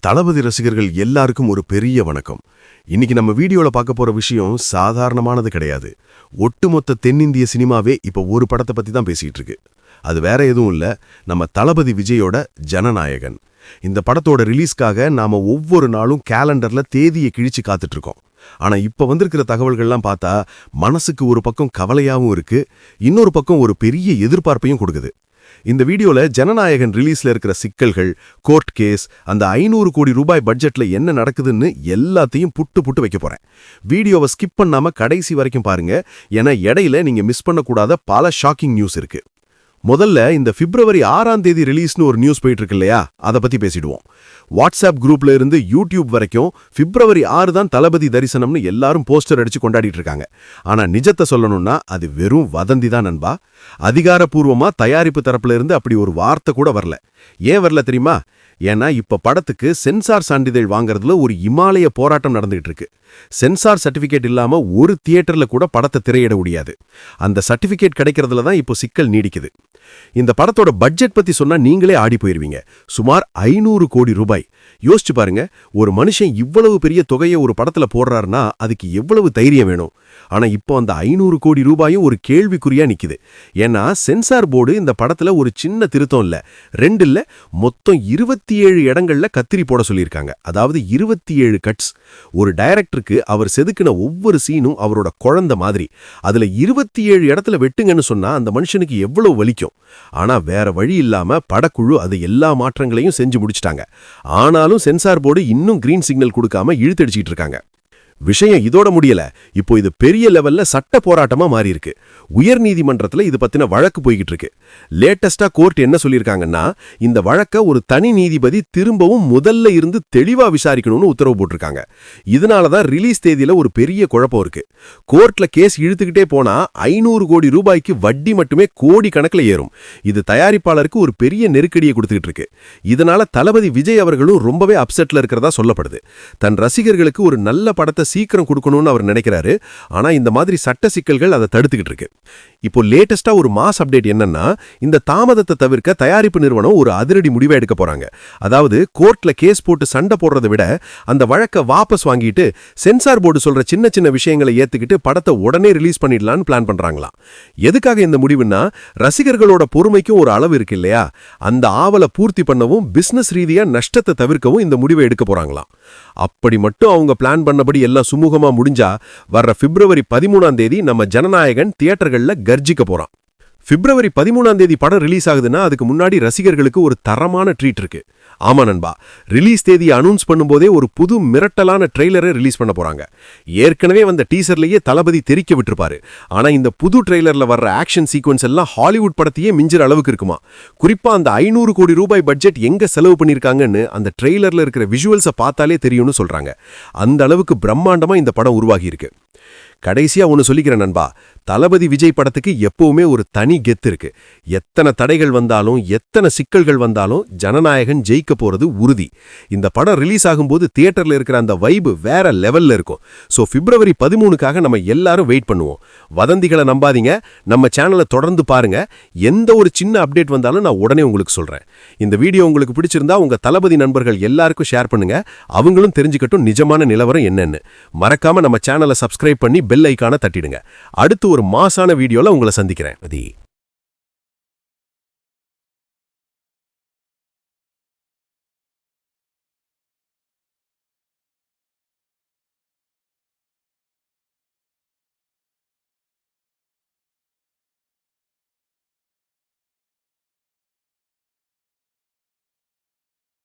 தளபதி ரசிகர்கள் எல்லாருக்கும் ஒரு பெரிய வணக்கம். இன்னைக்கு நம்ம வீடியோல பார்க்க போற விஷயம் சாதாரணமானது கிடையாது. ஒட்டுமொத்த தென்னிந்திய சினிமாவே இப்போ ஒரு படத்தை பத்தி தான் பேசிட்டு இருக்கு. அது வேற எதுவும் இல்ல. நம்ம தளபதி விஜயோட ஜனநாயகன். இந்த படத்தோட ரிலீஸ்க்காக நாம ஒவ்வொரு நாளும் கேலண்டர்ல தேதியை கிழிச்சு காத்துட்டு இருக்கோம். ஆனா இப்ப வந்திருக்கிற தகவல்கள்லாம் பார்த்தா மனசுக்கு ஒரு பக்கம் கவலையாவும் இருக்கு. இன்னொரு பக்கம் ஒரு பெரிய எதிர்பார்ப்பையும் கொடுக்குது. இந்த வீடியோல ஜனநாயகன் ரிலீஸ்ல இருக்கிற சிக்கல்கள் கோர்ட் கேஸ் அந்த ஐநூறு கோடி ரூபாய் பட்ஜெட்ல என்ன நடக்குதுன்னு எல்லாத்தையும் புட்டு புட்டு வைக்க போறேன். வீடியோவை ஸ்கிப் பண்ணாம கடைசி வரைக்கும் பாருங்க. ஏன்னா இடையில நீங்க மிஸ் பண்ணக்கூடாத பல ஷாக்கிங் நியூஸ் இருக்கு. முதல்ல இந்த பிப்ரவரி ஆறாம் தேதி ரிலீஸ்னு ஒரு நியூஸ் போயிட்டு இருக்கு இல்லையா அதை பத்தி பேசிடுவோம். வாட்ஸ்அப் குரூப்ல இருந்து யூடியூப் வரைக்கும் பிப்ரவரி ஆறு தான் தளபதி தரிசனம்னு எல்லாரும் போஸ்டர் அடிச்சு கொண்டாடிட்டு இருக்காங்க ஆனா நிஜத்தை சொல்லணும்னா அது வெறும் வதந்தி தான் நண்பா. அதிகாரப்பூர்வமா தயாரிப்பு தரப்புல இருந்து அப்படி ஒரு வார்த்தை கூட வரல. ஏன் வரல தெரியுமா? ஏன்னா இப்ப படத்துக்கு சென்சார் சான்றிதழ் வாங்குறதுல ஒரு இமாலய போராட்டம் நடந்துகிட்டு இருக்கு சென்சார் சர்டிபிகேட் இல்லாம ஒரு தியேட்டர்ல கூட படத்தை திரையிட முடியாது. அந்த சர்டிபிகேட் கிடைக்கிறதுல தான் இப்போ சிக்கல் நீடிக்குது. இந்த படத்தோட பட்ஜெட் பத்தி சொன்னா நீங்களே ஆடி போயிருவீங்க. சுமார் ஐநூறு கோடி ரூபாய். யோசிச்சு பாருங்க ஒரு மனுஷன் இவ்வளவு பெரிய தொகையை ஒரு படத்துல போடுறாருன்னா அதுக்கு எவ்வளவு தைரியம் வேணும்? ஆனா இப்போ அந்த ஐநூறு கோடி ரூபாயும் ஒரு கேள்விக்குறியா நிக்குது. ஏன்னா சென்சார் போர்டு இந்த படத்துல ஒரு சின்ன திருத்தம் இல்ல. ரெண்டு இல்ல மொத்தம் இருபத்தி ஏழு இடங்கள்ல கத்திரி போட சொல்லியிருக்காங்க. அதாவது இருபத்தி ஏழு கட்ஸ் ஒரு டைரக்டருக்கு அவர் செதுக்கின ஒவ்வொரு சீனும் அவரோட குழந்தை மாதிரி. அதுல இருபத்தி ஏழு இடத்துல வெட்டுங்கன்னு சொன்னா அந்த மனுஷனுக்கு எவ்வளவு வலிக்கும். ஆனா வேற வழி இல்லாம படக்குழு அது எல்லா மாற்றங்களையும் செஞ்சு முடிச்சிட்டாங்க. ஆனாலும் சென்சார் போர்டு இன்னும் கிரீன் சிக்னல் கொடுக்காம இழுத்தடிச்சிட்டு இருக்காங்க. விஷயம் இதோட முடியல. இப்போ இது பெரிய லெவல்ல சட்ட போராட்டமா மாறி இருக்கு உயர் நீதிமன்றத்துல இது பத்தின வழக்கு போய்கிட்டு இருக்கு. லேட்டஸ்டா கோர்ட் என்ன சொல்லியிருக்காங்கன்னா இந்த வழக்க ஒரு தனி நீதிபதி திரும்பவும் முதல்ல இருந்து தெளிவா விசாரிக்கணும்னு உத்தரவு போட்டிருக்காங்க. இதனாலதான் ரிலீஸ் தேதியில ஒரு பெரிய குழப்பம் இருக்கு. கோர்ட்ல கேஸ் இழுத்துக்கிட்டே போனா ஐநூறு கோடி ரூபாய்க்கு வட்டி மட்டுமே கோடி கணக்குல ஏறும். இது தயாரிப்பாளருக்கு ஒரு பெரிய நெருக்கடியை கொடுத்துக்கிட்டு இருக்கு. இதனால தளபதி விஜய் அவர்களும் ரொம்பவே அப்செட்ல இருக்கிறதா சொல்லப்படுது. தன் ரசிகர்களுக்கு ஒரு நல்ல படத்தை சீக்கிரம் கொடுக்கணும்னு அவர் நினைக்கிறாரு. ஆனா இந்த மாதிரி சட்ட சிக்கல்கள் அதை தடுத்துக்கிட்டு இருக்கு. இப்போ லேட்டஸ்டா ஒரு மாஸ் அப்டேட் என்னன்னா இந்த தாமதத்தை தவிர்க்க தயாரிப்பு நிறுவனம் ஒரு அதிரடி முடிவை எடுக்க போறாங்க. அதாவது கோர்ட்ல கேஸ் போட்டு சண்டை போடுறதை விட அந்த வழக்கை வாபஸ் வாங்கிட்டு சென்சார் போர்டு சொல்ற சின்ன சின்ன விஷயங்களை ஏத்துக்கிட்டு படத்தை உடனே ரிலீஸ் பண்ணிடலாம்னு பிளான் பண்றாங்களாம். எதுக்காக இந்த முடிவுன்னா ரசிகர்களோட பொறுமைக்கும் ஒரு அளவு இருக்கு இல்லையா? அந்த ஆவலை பூர்த்தி பண்ணவும் பிசினஸ் ரீதியா நஷ்டத்தை தவிர்க்கவும் இந்த முடிவை எடுக்க போறாங்களாம். அப்படி மட்டும் அவங்க பிளான் பண்ணபடி எல்லாம் சுமூகமா முடிஞ்சா வர்ற பிப்ரவரி பதிமூணாம் தேதி நம்ம ஜனநாயகன் தியேட்டர்கள்ல கர்ஜிக்க போறான். பிப்ரவரி பதிமூணாம் தேதி படம் ரிலீஸ் ஆகுதுன்னா அதுக்கு முன்னாடி ரசிகர்களுக்கு ஒரு தரமான ட்ரீட் இருக்கு. ஆமா நண்பா ரிலீஸ் தேதியை அனௌன்ஸ் பண்ணும்போதே ஒரு புது மிரட்டலான ட்ரெய்லரை ரிலீஸ் பண்ண போறாங்க. ஏற்கனவே வந்த டீசர்லயே தளபதி தெரிக்க விட்டுருப்பாரு. ஆனா இந்த புது ட்ரெய்லர்ல வர்ற ஆக்ஷன் சீக்வன்ஸ் எல்லாம் ஹாலிவுட் படத்தையே மிஞ்சிற அளவுக்கு இருக்குமா? குறிப்பா அந்த ஐநூறு கோடி ரூபாய் பட்ஜெட் எங்க செலவு பண்ணியிருக்காங்கன்னு அந்த ட்ரெய்லர்ல இருக்கிற விஷுவல்ஸை பார்த்தாலே தெரியும்னு சொல்றாங்க. அந்த அளவுக்கு பிரம்மாண்டமா இந்த படம் உருவாகி இருக்கு கடைசியா ஒன்னு சொல்லிக்கிறேன் நண்பா. தளபதி விஜய் படத்துக்கு எப்பவுமே ஒரு தனி கெத்து இருக்கு. எத்தனை தடைகள் வந்தாலும் எத்தனை சிக்கல்கள் வந்தாலும் ஜனநாயகன் ஜெயிக்க போறது உறுதி. இந்த படம் ரிலீஸ் ஆகும்போது தியேட்டர்ல இருக்கிற அந்த வைபு வேற லெவல்ல இருக்கும். சோ பிப்ரவரி பதிமூணுக்காக நம்ம எல்லாரும் வெயிட் பண்ணுவோம். வதந்திகளை நம்பாதீங்க. நம்ம சேனலை தொடர்ந்து பாருங்க. எந்த ஒரு சின்ன அப்டேட் வந்தாலும் நான் உடனே உங்களுக்கு சொல்றேன். இந்த வீடியோ உங்களுக்கு பிடிச்சிருந்தா உங்க தளபதி நண்பர்கள் எல்லாருக்கும் ஷேர் பண்ணுங்க. அவங்களும் தெரிஞ்சுக்கட்டும் நிஜமான நிலவரம் என்னன்னு. மறக்காம நம்ம சேனலை சப்ஸ்கிரைப் பண்ணி பெல் ஐக்கான தட்டிடுங்க. அடுத்து ஒரு மாசான வீடியோவில் உங்களை சந்திக்கிறேன்.